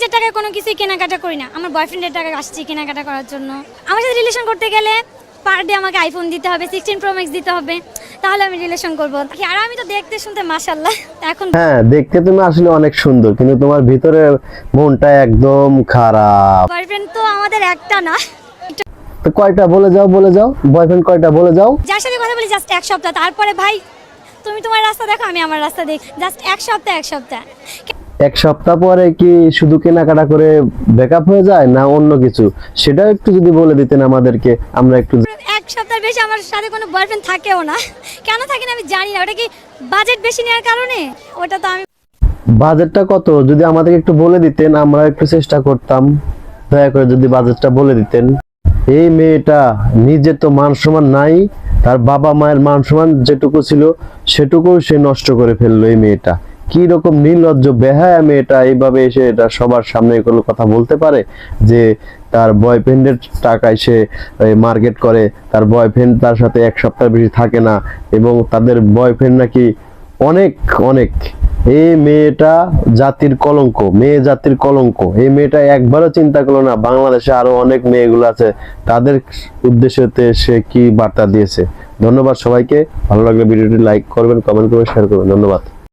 নিজের টাকায় কোনো কিছুই কেনাকাটা করি না। আমার বয়ফ্রেন্ডের টাকা আসছি কেনাকাটা করার জন্য। আমার সাথে রিলেশন করতে গেলে পার ডে আমাকে আইফোন দিতে হবে সিক্সটিন প্রো ম্যাক্স দিতে হবে। তাহলে আমি রিলেশন করব। আর আমি তো দেখতে শুনতে মাসাল্লাহ এখন হ্যাঁ দেখতে তুমি আসলে অনেক সুন্দর কিন্তু তোমার ভিতরে মনটা একদম খারাপ। বয়ফ্রেন্ড তো আমাদের একটা না। তো কয়টা বলে যাও বলে যাও। বয়ফ্রেন্ড কয়টা বলে যাও। যার সাথে কথা বলি জাস্ট এক সপ্তাহ। তারপরে ভাই তুমি তোমার রাস্তা দেখো আমি আমার রাস্তা দেখি। জাস্ট এক সপ্তাহ এক সপ্তাহ। এক সপ্তাহ পরে কি শুধু কেনাকাটা করে ব্রেকআপ হয়ে যায় না অন্য কিছু? সেটাও একটু যদি বলে দিতেন আমাদেরকে আমরা একটু এক সপ্তাহ বেশি আমার সাথে কোনো বয়ফ্রেন্ড থাকেও না। কেন থাকে না আমি জানি না ওটা কি বাজেট বেশি নেওয়ার কারণে? ওটা তো আমি বাজেটটা কত? যদি আমাদেরকে একটু বলে দিতেন আমরা একটু চেষ্টা করতাম। দয়া করে যদি বাজেটটা বলে দিতেন। এই মেয়েটা নিজের তো মান সম্মান নাই তার বাবা মায়ের মান সম্মান যেটুকু ছিল সেটুকু সে নষ্ট করে ফেলল এই মেয়েটা। কি রকম নির্লজ্জ বেহায়া মেয়েটা এইভাবে এসে এটা সবার সামনে কোনো কথা বলতে পারে? যে তার বয়ফ্রেন্ডের টাকায় সে মার্কেট করে, তার বয়ফ্রেন্ড তার সাথে এক সপ্তাহ বেশি থাকে না এবং তাদের বয়ফ্রেন্ড নাকি অনেক অনেক। এই মেয়েটা জাতির কলঙ্ক, মেয়ে জাতির কলঙ্ক। এই মেয়েটা একবারও চিন্তা করল না, বাংলাদেশে আরও অনেক মেয়েগুলো আছে, তাদের উদ্দেশ্যতে সে কি বার্তা দিয়েছে? ধন্যবাদ সবাইকে, ভালো লাগলে ভিডিওটি লাইক করবেন কমেন্ট করবেন শেয়ার করবেন। ধন্যবাদ।